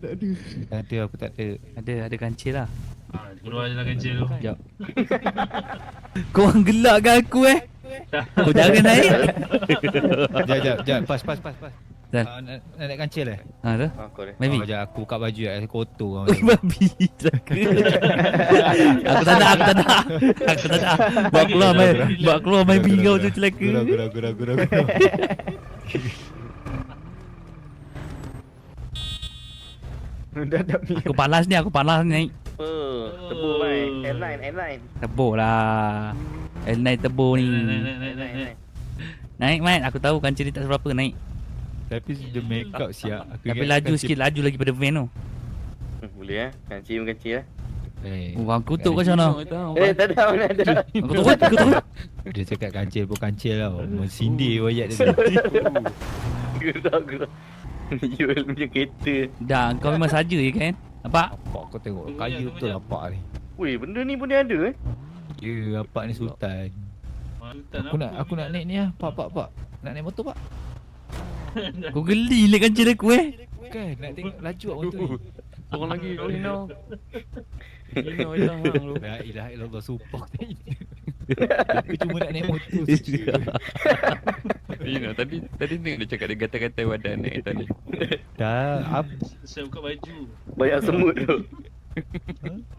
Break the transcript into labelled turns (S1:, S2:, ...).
S1: Tak ada aku tak ada.
S2: Ada, ada kancil lah.
S3: Ah, keluar je lah kancil tu.
S2: Sekejap. Kau orang gelakkan aku eh. Kau jangan naik.
S1: Jap jap jap pas pas pas pas.
S2: Dan.
S1: Ah, nak, nak naik kancil eh?
S2: Ha dah.
S4: Ah, kau dah.
S2: Maybe.
S1: Oh, jap aku buka baju eh kotor kau.
S2: Babi. Aku tak nak, aku tak nak. Aku tak nak. Bawa keluar main, bawa keluar main bingau tu celaka.
S1: Gurau gurau gurau gurau.
S5: Dah dah mi.
S2: Aku panas ni, aku panas ni.
S4: Apa? Tebu mai. Airline, airline.
S2: Tebuk lah. L9 tebuk ni.
S3: Naik, naik, naik, naik,
S4: Airline,
S3: naik.
S4: airline.
S2: Mat, aku tahu kancil dia tak seberapa naik.
S1: Tapi dia make up siap. Aku
S2: Tapi laju sikit, laju lagi pada van tu.
S4: Hmm, boleh eh. Kancil pun kancil eh.
S1: Eh,
S2: Oh, aku kutuk kau macam mana?
S4: Eh, tak ada mana ada.
S2: Aku turut, aku turut.
S1: dia cakap kancil pun kancil tau. Sindir wayat dia. tu.
S4: Jual punya kereta.
S2: Dah, kau memang saja je kan? Nampak?
S1: Nampak kau tengok kaya
S3: jap,
S1: betul nampak ni.
S4: Weh, benda ni pun dia ada eh.
S1: Ya, nampak ni sultan.
S3: Sultan
S1: Aku nak aku nak naik ni ah. Pak pak pak. Nak naik motor pak.
S2: Kau geli lah kancil aku eh.
S1: Kan nak tengok laju awak motor ni.
S5: Orang lagi kau Hino. Hino hilang hang lu.
S1: La ilaha illallah sumpah ni. Aku cuma nak naik motor saja.
S5: Hino tadi tadi tengok dia cakap dia gatal-gatal badan naik tadi.
S1: Dah apa
S3: Saya buka baju.
S4: Banyak semut tu.